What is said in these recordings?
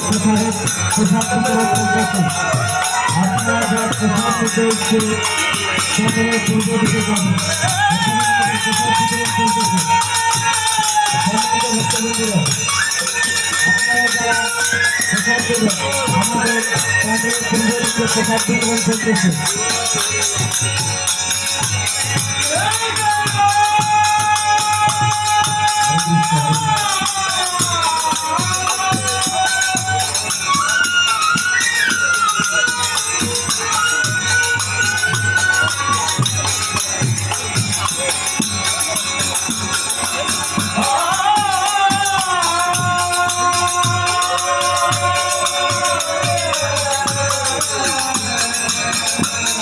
প্রসারে প্রসাদ বিতরণ চলতেছে আপনারা যারা প্রসাদ নিতে প্যান্ডেলের পূর্ব দিকে যাবেন আমাদের পূর্ব দিকে প্রসাদ বিতরণ চলতেছে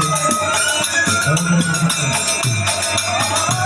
Thank you.